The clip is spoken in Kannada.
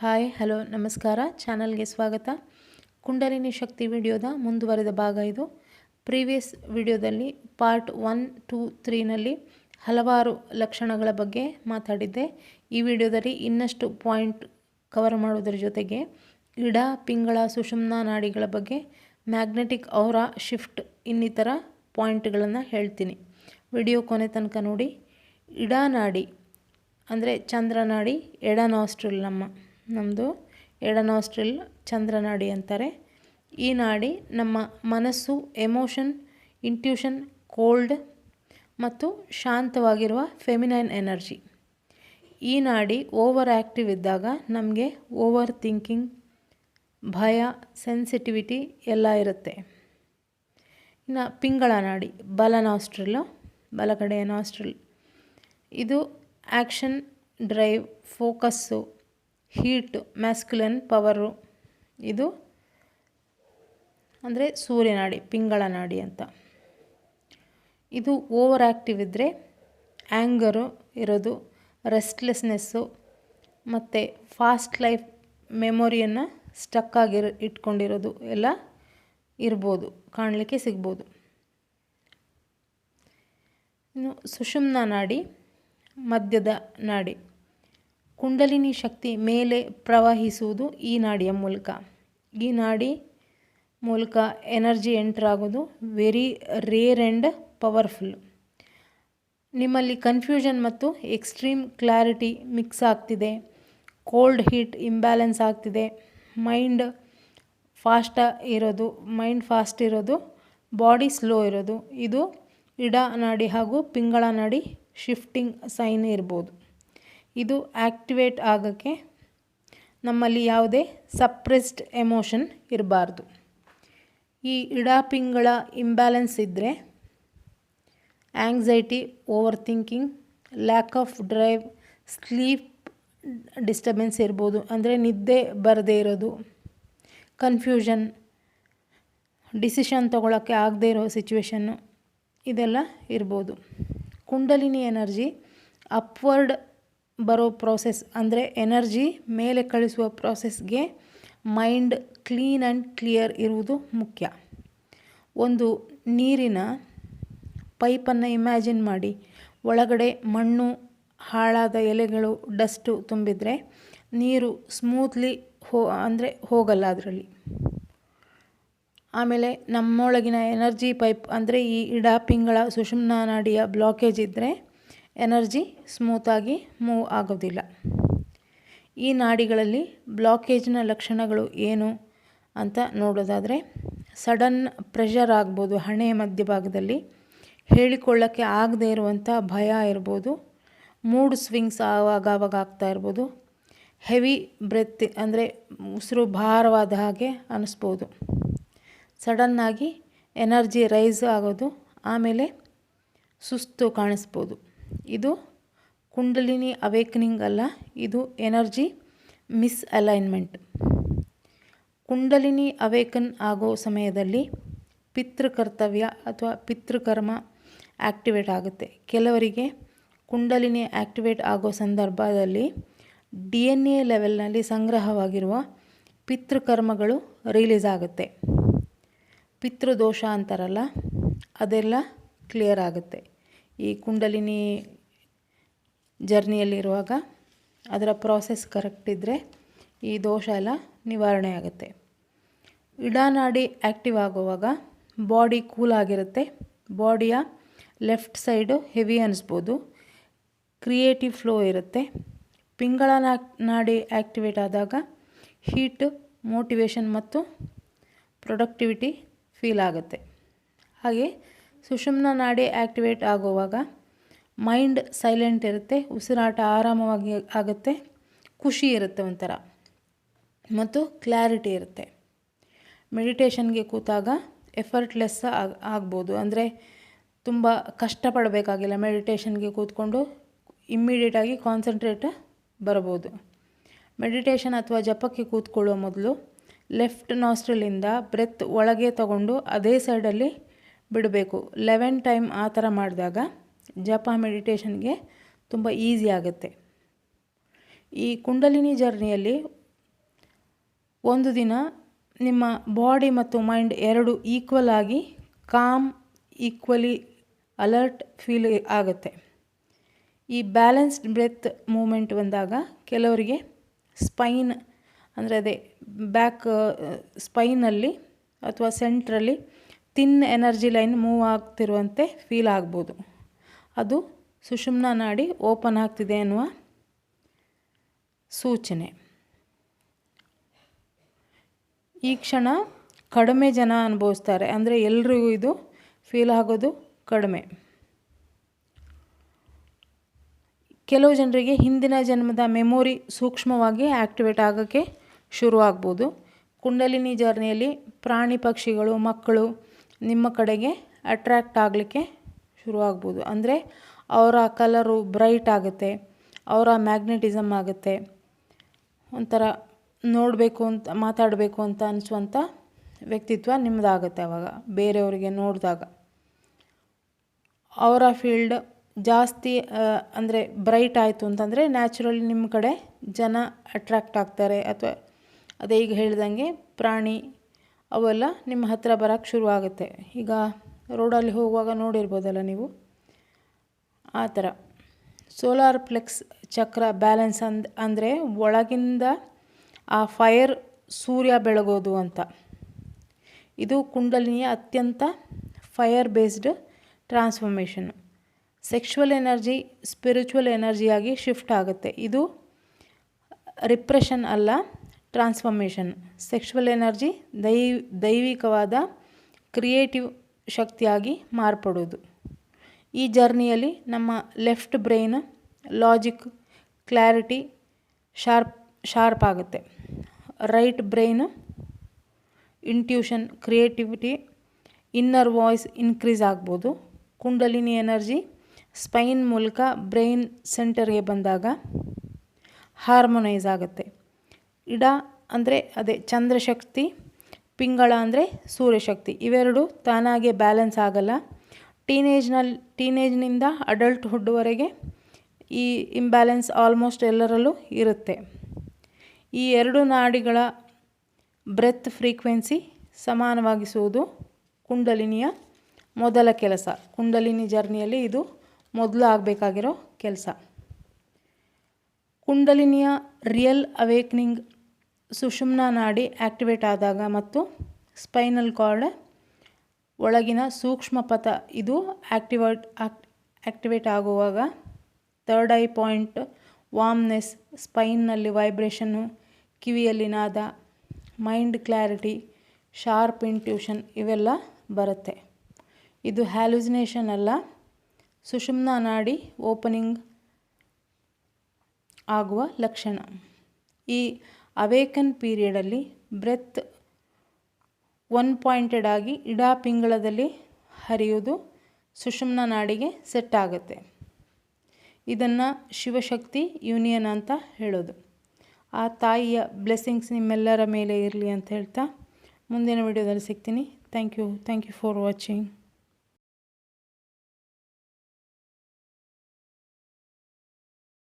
ಹಾಯ್, ಹಲೋ, ನಮಸ್ಕಾರ. ಚಾನಲ್ಗೆ ಸ್ವಾಗತ. ಕುಂಡಲಿನಿ ಶಕ್ತಿ ವಿಡಿಯೋದ ಮುಂದುವರೆದ ಭಾಗ ಇದು. ಪ್ರೀವಿಯಸ್ ವಿಡಿಯೋದಲ್ಲಿ ಪಾರ್ಟ್ ಒನ್, ಟೂ, ತ್ರೀನಲ್ಲಿ ಹಲವಾರು ಲಕ್ಷಣಗಳ ಬಗ್ಗೆ ಮಾತಾಡಿದ್ದೆ. ಈ ವಿಡಿಯೋದಲ್ಲಿ ಇನ್ನಷ್ಟು ಪಾಯಿಂಟ್ ಕವರ್ ಮಾಡುವುದರ ಜೊತೆಗೆ ಇಡ ಪಿಂಗಳ, ಸುಷುಮ್ನ ನಾಡಿಗಳ ಬಗ್ಗೆ, ಮ್ಯಾಗ್ನೆಟಿಕ್ ಔರಾ ಶಿಫ್ಟ್ ಇನ್ನಿತರ ಪಾಯಿಂಟ್ಗಳನ್ನು ಹೇಳ್ತೀನಿ. ವಿಡಿಯೋ ಕೊನೆ ತನಕ ನೋಡಿ. ಇಡಾ ನಾಡಿ ಅಂದರೆ ಚಂದ್ರನಾಡಿ ಎಡ ನಾಸ್ಟ್ರಿಲ್ ನಮ್ಮ ನಮ್ಮದು ಎಡ ನಾಸ್ಟ್ರಿಲ್ ಚಂದ್ರನಾಡಿ ಅಂತಾರೆ. ಈ ನಾಡಿ ನಮ್ಮ ಮನಸ್ಸು, ಎಮೋಷನ್, ಇಂಟ್ಯೂಷನ್ ಕೋಲ್ಡ್ ಮತ್ತು ಶಾಂತವಾಗಿರುವ ಫೆಮಿನೈನ್ ಎನರ್ಜಿ. ಈ ನಾಡಿ ಓವರ್ ಆ್ಯಕ್ಟಿವ್ ಇದ್ದಾಗ ನಮಗೆ ಓವರ್ ಥಿಂಕಿಂಗ್, ಭಯ, ಸೆನ್ಸಿಟಿವಿಟಿ ಎಲ್ಲ ಇರುತ್ತೆ. ಇನ್ನು ಪಿಂಗಳ ನಾಡಿ ಬಲ ನಾಸ್ಟ್ರಿಲ್ಲು ಬಲಗಡೆಯ ನಾಸ್ಟ್ರಿಲ್ ಇದು action drive, focus heat, masculine, power, ಇದು ಅಂದರೆ ಸೂರ್ಯನಾಡಿ ಪಿಂಗಳ ನಾಡಿ ಅಂತ. ಇದು ಓವರ್ ಆ್ಯಕ್ಟಿವ್ ಇದ್ದರೆ ಆ್ಯಂಗರು ಇರೋದು, ರೆಸ್ಟ್ಲೆಸ್ನೆಸ್ಸು ಮತ್ತು ಫಾಸ್ಟ್ ಲೈಫ್ ಮೆಮೊರಿಯನ್ನು ಸ್ಟಕ್ ಆಗಿರೋ ಇಟ್ಕೊಂಡಿರೋದು ಎಲ್ಲ ಇರ್ಬೋದು, ಕಾಣಲಿಕ್ಕೆ ಸಿಗ್ಬೋದು. ಇನ್ನು ಸುಷುಮ್ನ ನಾಡಿ ಮಧ್ಯದ ನಾಡಿ. ಕುಂಡಲಿನಿ ಶಕ್ತಿ ಮೇಲೆ ಪ್ರವಹಿಸುವುದು ಈ ನಾಡಿಯ ಮೂಲಕ. ಈ ನಾಡಿ ಮೂಲಕ ಎನರ್ಜಿ ಎಂಟರ್ ಆಗೋದು ವೆರಿ ರೇರ್ ಆ್ಯಂಡ್ ಪವರ್ಫುಲ್. ನಿಮ್ಮಲ್ಲಿ ಕನ್ಫ್ಯೂಷನ್ ಮತ್ತು ಎಕ್ಸ್ಟ್ರೀಮ್ ಕ್ಲಾರಿಟಿ ಮಿಕ್ಸ್ ಆಗ್ತಿದೆ. ಕೋಲ್ಡ್ ಹೀಟ್ ಇಂಬ್ಯಾಲೆನ್ಸ್ ಆಗ್ತಿದೆ. ಮೈಂಡ್ ಫಾಸ್ಟ ಇರೋದು, ಮೈಂಡ್ ಫಾಸ್ಟ್ ಇರೋದು, ಬಾಡಿ ಸ್ಲೋ ಇರೋದು. ಇದು ಇಡ ನಾಡಿ ಹಾಗೂ ಪಿಂಗಳ ನಾಡಿ ಶಿಫ್ಟಿಂಗ್ ಸೈನ್ ಇರ್ಬೋದು. ಇದು ಆ್ಯಕ್ಟಿವೇಟ್ ಆಗೋಕ್ಕೆ ನಮ್ಮಲ್ಲಿ ಯಾವುದೇ ಸಪ್ರೆಸ್ಡ್ ಎಮೋಷನ್ ಇರಬಾರ್ದು. ಈ ಇಡಾಪಿಂಗಳ ಇಂಬ್ಯಾಲೆನ್ಸ್ ಇದ್ದರೆ anxiety over thinking lack of drive sleep disturbance ಇರ್ಬೋದು. ಅಂದರೆ ನಿದ್ದೆ ಬರದೇ ಇರೋದು ಕನ್ಫ್ಯೂಷನ್ ಡಿಸಿಷನ್ ತೊಗೊಳಕ್ಕೆ ಆಗದೇ ಇರೋ ಸಿಚುವೇಶನ್ನು ಇದೆಲ್ಲ ಇರ್ಬೋದು. ಕುಂಡಲಿನಿ ಎನರ್ಜಿ ಅಪ್ವರ್ಡ್ ಬರೋ ಪ್ರೋಸೆಸ್ ಅಂದರೆ ಎನರ್ಜಿ ಮೇಲೆ ಕಳಿಸುವ ಪ್ರೋಸೆಸ್ಗೆ ಮೈಂಡ್ ಕ್ಲೀನ್ ಆ್ಯಂಡ್ ಕ್ಲಿಯರ್ ಇರುವುದು ಮುಖ್ಯ. ಒಂದು ನೀರಿನ ಪೈಪನ್ನು ಇಮ್ಯಾಜಿನ್ ಮಾಡಿ, ಒಳಗಡೆ ಮಣ್ಣು, ಹಾಳಾದ ಎಲೆಗಳು, ಡಸ್ಟು ತುಂಬಿದರೆ ನೀರು ಸ್ಮೂತ್ಲಿ ಹೋ, ಅಂದರೆ ಹೋಗಲ್ಲ ಅದರಲ್ಲಿ. ಆಮೇಲೆ ನಮ್ಮೊಳಗಿನ ಎನರ್ಜಿ ಪೈಪ್ ಅಂದರೆ ಈ ಇಡಾಪಿಂಗಳ ಸುಷುಮ್ನ ನಾಡಿಯ ಬ್ಲಾಕೇಜ್ ಇದ್ದರೆ ಎನರ್ಜಿ ಸ್ಮೂತಾಗಿ ಮೂವ್ ಆಗೋದಿಲ್ಲ. ಈ ನಾಡಿಗಳಲ್ಲಿ ಬ್ಲಾಕೇಜ್ನ ಲಕ್ಷಣಗಳು ಏನು ಅಂತ ನೋಡೋದಾದರೆ, ಸಡನ್ ಪ್ರೆಷರ್ ಆಗ್ಬೋದು ಹಣೆಯ ಮಧ್ಯಭಾಗದಲ್ಲಿ, ಹೇಳಿಕೊಳ್ಳೋಕ್ಕೆ ಆಗದೇ ಇರುವಂಥ ಭಯ ಇರ್ಬೋದು, ಮೂಡ್ ಸ್ವಿಂಗ್ಸ್ ಆವಾಗ ಆವಾಗ ಆಗ್ತಾ ಇರ್ಬೋದು, ಹೆವಿ ಬ್ರೆತ್ ಅಂದರೆ ಉಸಿರು ಭಾರವಾದ ಹಾಗೆ ಅನ್ನಿಸ್ಬೋದು ಸಡನ್ನಾಗಿ ಎನರ್ಜಿ ರೈಸ್ ಆಗೋದು, ಆಮೇಲೆ ಸುಸ್ತು ಕಾಣಿಸ್ಬೋದು. ಇದು ಕುಂಡಲಿನಿ ಅವೇಕನಿಂಗ್ ಅಲ್ಲ, ಇದು energy misalignment kundalini awaken ಆಗೋ ಸಮಯದಲ್ಲಿ ಪಿತೃಕರ್ತವ್ಯ ಅಥವಾ ಪಿತೃಕರ್ಮ ಆ್ಯಕ್ಟಿವೇಟ್ ಆಗುತ್ತೆ. ಕೆಲವರಿಗೆ ಕುಂಡಲಿನಿ ಆ್ಯಕ್ಟಿವೇಟ್ ಆಗೋ ಸಂದರ್ಭದಲ್ಲಿ ಡಿ ಎನ್ ಎ ಲೆವೆಲ್ನಲ್ಲಿ ಸಂಗ್ರಹವಾಗಿರುವ ಪಿತೃಕರ್ಮಗಳು ರಿಲೀಸ್ ಆಗುತ್ತೆ. ಪಿತೃದೋಷ ಅಂತಾರಲ್ಲ, ಅದೆಲ್ಲ ಕ್ಲಿಯರ್ ಆಗುತ್ತೆ. ಈ ಕುಂಡಲಿನಿ ಜರ್ನಿಯಲ್ಲಿರುವಾಗ ಅದರ ಪ್ರಾಸೆಸ್ ಕರೆಕ್ಟ್ ಇದ್ದರೆ ಈ ದೋಷ ಎಲ್ಲ ನಿವಾರಣೆ ಆಗುತ್ತೆ. ಇಡಾನಾಡಿ ಆ್ಯಕ್ಟಿವ್ ಆಗುವಾಗ ಬಾಡಿ ಕೂಲ್ ಆಗಿರುತ್ತೆ. ಬಾಡಿಯ ಲೆಫ್ಟ್ ಸೈಡು ಹೆವಿ ಅನ್ನಿಸ್ಬೋದು ಕ್ರಿಯೇಟಿವ್ ಫ್ಲೋ ಇರುತ್ತೆ. ಪಿಂಗಳ ನಾಡಿ ಆ್ಯಕ್ಟಿವೇಟ್ ಆದಾಗ ಹೀಟ್ ಮೋಟಿವೇಶನ್ ಮತ್ತು ಪ್ರೊಡಕ್ಟಿವಿಟಿ ಫೀಲ್ ಆಗುತ್ತೆ. ಹಾಗೆ ಸುಷುಮ್ನ ನಾಡಿ ಆ್ಯಕ್ಟಿವೇಟ್ ಆಗುವಾಗ ಮೈಂಡ್ ಸೈಲೆಂಟ್ ಇರುತ್ತೆ, ಉಸಿರಾಟ ಆರಾಮವಾಗಿ ಆಗುತ್ತೆ, ಖುಷಿ ಇರುತ್ತೆ ಒಂಥರ. ಮತ್ತು ಕ್ಲಾರಿಟಿ ಇರುತ್ತೆ. ಮೆಡಿಟೇಷನ್ಗೆ ಕೂತಾಗ ಎಫರ್ಟ್ಲೆಸ್ ಆಗ, ಆಗ್ಬೋದು. ಅಂದರೆ ತುಂಬ ಕಷ್ಟಪಡಬೇಕಾಗಿಲ್ಲ ಮೆಡಿಟೇಷನ್ಗೆ ಕೂತ್ಕೊಂಡು ಇಮ್ಮಿಡಿಯೇಟಾಗಿ ಕಾನ್ಸಂಟ್ರೇಟ್ ಬರ್ಬೋದು. ಮೆಡಿಟೇಷನ್ ಅಥವಾ ಜಪಕ್ಕೆ ಕೂತ್ಕೊಳ್ಳೋ ಮೊದಲು ಲೆಫ್ಟ್ ನಾಸ್ಟ್ರಲಿಂದ ಬ್ರೆತ್ ಒಳಗೆ ತಗೊಂಡು ಅದೇ ಸೈಡಲ್ಲಿ ಬಿಡಬೇಕು. ಲೆವೆನ್ ಟೈಮ್ ಆ ಥರ ಮಾಡಿದಾಗ ಜಪ ಮೆಡಿಟೇಷನ್ಗೆ ತುಂಬ ಈಸಿ ಆಗುತ್ತೆ. ಈ ಕುಂಡಲಿನಿ ಜರ್ನಿಯಲ್ಲಿ ಒಂದು ದಿನ ನಿಮ್ಮ ಬಾಡಿ ಮತ್ತು ಮೈಂಡ್ ಎರಡು ಈಕ್ವಲ್ ಆಗಿ ಕಾಮ್, ಈಕ್ವಲಿ ಅಲರ್ಟ್ ಫೀಲ್ ಆಗುತ್ತೆ. ಈ ಬ್ಯಾಲೆನ್ಸ್ಡ್ ಬ್ರೆತ್ ಮೂಮೆಂಟ್ ಬಂದಾಗ ಕೆಲವರಿಗೆ ಸ್ಪೈನ್, ಅಂದರೆ ಅದೇ ಬ್ಯಾಕ್, ಸ್ಪೈನಲ್ಲಿ ಅಥವಾ ಸೆಂಟ್ರಲ್ಲಿ ತಿನ್ ಎನರ್ಜಿ ಲೈನ್ ಮೂವ್ ಆಗ್ತಿರುವಂತೆ ಫೀಲ್ ಆಗ್ಬೋದು. ಅದು ಸುಷುಮ್ನ ನಾಡಿ ಓಪನ್ ಆಗ್ತಿದೆ ಅನ್ನುವ ಸೂಚನೆ. ಈ ಕ್ಷಣ ಕಡಿಮೆ ಜನ ಅನುಭವಿಸ್ತಾರೆ. ಅಂದರೆ ಎಲ್ರಿಗೂ ಇದು ಫೀಲ್ ಆಗೋದು ಕಡಿಮೆ. ಕೆಲವು ಜನರಿಗೆ ಹಿಂದಿನ ಜನ್ಮದ ಮೆಮೊರಿ ಸೂಕ್ಷ್ಮವಾಗಿ ಆ್ಯಕ್ಟಿವೇಟ್ ಆಗೋಕ್ಕೆ ಶುರುವಾಗ್ಬೋದು. ಕುಂಡಲಿನಿ ಜರ್ನಿಯಲ್ಲಿ ಪ್ರಾಣಿ ಪಕ್ಷಿಗಳು, ಮಕ್ಕಳು ನಿಮ್ಮ ಕಡೆಗೆ ಅಟ್ರ್ಯಾಕ್ಟ್ ಆಗಲಿಕ್ಕೆ ಶುರುವಾಗ್ಬೋದು. ಅಂದರೆ ಅವರ ಕಲರು ಬ್ರೈಟ್ ಆಗುತ್ತೆ, ಅವರ ಮ್ಯಾಗ್ನೆಟಿಸಮ್ ಆಗುತ್ತೆ. ಒಂಥರ ನೋಡಬೇಕು ಅಂತ, ಮಾತಾಡಬೇಕು ಅಂತ ಅನಿಸುವಂಥ ವ್ಯಕ್ತಿತ್ವ ನಿಮ್ಮದಾಗುತ್ತೆ ಅವಾಗ, ಬೇರೆಯವರಿಗೆ ನೋಡಿದಾಗ. ಅವರ ಫೀಲ್ಡ್ ಜಾಸ್ತಿ ಅಂದರೆ ಬ್ರೈಟ್ ಆಯಿತು ಅಂತಂದರೆ ನ್ಯಾಚುರಲಿ ನಿಮ್ಮ ಕಡೆ ಜನ ಅಟ್ರ್ಯಾಕ್ಟ್ ಆಗ್ತಾರೆ. ಅಥವಾ ಅದೇ ಈಗ ಹೇಳ್ದಂಗೆ ಪ್ರಾಣಿ ಅವೆಲ್ಲ ನಿಮ್ಮ ಹತ್ತಿರ ಬರೋಕ್ಕೆ ಶುರುವಾಗುತ್ತೆ. ಈಗ ರೋಡಲ್ಲಿ ಹೋಗುವಾಗ ನೋಡಿರ್ಬೋದಲ್ಲ ನೀವು? ಆ ಥರ. ಸೋಲಾರ್ ಪ್ಲೆಕ್ಸ್ ಚಕ್ರ ಬ್ಯಾಲೆನ್ಸ್ ಅಂದ್, ಅಂದರೆ ಒಳಗಿಂದ ಆ ಫೈರ್ ಸೂರ್ಯ ಬೆಳಗೋದು ಅಂತ. ಇದು ಕುಂಡಲಿನಿಯ ಅತ್ಯಂತ fire based transformation. Sexual energy, spiritual ಎನರ್ಜಿಯಾಗಿ shift ಆಗುತ್ತೆ. ಇದು ರಿಪ್ರೆಷನ್ ಅಲ್ಲ ಟ್ರಾನ್ಸ್ಫಾರ್ಮೇಷನ್. ಸೆಕ್ಷುವಲ್ ಎನರ್ಜಿ ದೈ, ದೈವಿಕವಾದ ಕ್ರಿಯೇಟಿವ್ ಶಕ್ತಿಯಾಗಿ ಮಾರ್ಪಡೋದು ಈ ಜರ್ನಿಯಲ್ಲಿ ನಮ್ಮ left brain logic clarity sharp sharp ಆಗುತ್ತೆ. Right brain intuition creativity inner voice increase ಆಗ್ಬೋದು. ಕುಂಡಲಿನಿ ಎನರ್ಜಿ ಸ್ಪೈನ್ ಮೂಲಕ ಬ್ರೈನ್ ಸೆಂಟರ್ಗೆ ಬಂದಾಗ ಹಾರ್ಮೋನೈಸ್ ಆಗುತ್ತೆ. ಇಡ ಅಂದರೆ ಅದೇ ಚಂದ್ರಶಕ್ತಿ, ಪಿಂಗಳ ಅಂದರೆ ಸೂರ್ಯಶಕ್ತಿ. ಇವೆರಡು ತಾನಾಗೆ ಬ್ಯಾಲೆನ್ಸ್ ಆಗಲ್ಲ. ಟೀನೇಜ್ನಲ್ಲಿ ಟೀನೇಜ್ನಿಂದ ಅಡಲ್ಟ್ಹುಡ್ವರೆಗೆ ಈ ಇಂಬ್ಯಾಲೆನ್ಸ್ ಆಲ್ಮೋಸ್ಟ್ ಎಲ್ಲರಲ್ಲೂ ಇರುತ್ತೆ. ಈ ಎರಡು ನಾಡಿಗಳ ಬ್ರೆತ್ ಫ್ರೀಕ್ವೆನ್ಸಿ ಸಮಾನವಾಗಿಸುವುದು ಕುಂಡಲಿನಿಯ ಮೊದಲ ಕೆಲಸ. ಕುಂಡಲಿನಿ ಜರ್ನಿಯಲ್ಲಿ ಇದು ಮೊದಲು ಆಗಬೇಕಾಗಿರೋ ಕೆಲಸ. ಕುಂಡಲಿನಿಯ ರಿಯಲ್ ಅವೇಕ್ನಿಂಗ್ ಸುಷುಮ್ನ ನಾಡಿ ಆಕ್ಟಿವೇಟ್ ಆದಾಗ ಮತ್ತು ಸ್ಪೈನಲ್ ಕಾರ್ಡ್ ಒಳಗಿನ ಸೂಕ್ಷ್ಮ ಪಥ ಇದು ಆಕ್ಟಿವೇಟ್ ಆಕ್ಟಿವೇಟ್ ಆಗುವಾಗ ಥರ್ಡ್ ಐ ಪಾಯಿಂಟ್ ವಾಮ್ನೆಸ್, ಸ್ಪೈನ್ನಲ್ಲಿ ವೈಬ್ರೇಷನ್ನು ಕಿವಿಯಲ್ಲಿ ನಾದ ಮೈಂಡ್ ಕ್ಲಾರಿಟಿ, ಶಾರ್ಪ್ ಇಂಟ್ಯೂಷನ್ ಇವೆಲ್ಲ ಬರುತ್ತೆ. ಇದು ಹ್ಯಾಲುಸಿನೇಷನ್ ಅಲ್ಲ, ಸುಷುಮ್ನ ನಾಡಿ ಓಪನಿಂಗ್ ಆಗುವ ಲಕ್ಷಣ. ಈ ಅವೇಕನ್ ಪೀರಿಯಡಲ್ಲಿ ಬ್ರೆತ್ ಒನ್ ಪಾಯಿಂಟೆಡ್ ಆಗಿ ಇಡಾ ಪಿಂಗಳದಲ್ಲಿ ಹರಿಯುವುದು ಸುಷುಮ್ನ ನಾಡಿಗೆ ಸೆಟ್ ಆಗುತ್ತೆ. ಇದನ್ನು ಶಿವಶಕ್ತಿ ಯೂನಿಯನ್ ಅಂತ ಹೇಳೋದು. ಆ ತಾಯಿಯ ಬ್ಲೆಸ್ಸಿಂಗ್ಸ್ ನಿಮ್ಮೆಲ್ಲರ ಮೇಲೆ ಇರಲಿ ಅಂತ ಹೇಳ್ತಾ ಮುಂದಿನ ವಿಡಿಯೋದಲ್ಲಿ ಸಿಗ್ತೀನಿ. Thank you. Thank you for watching.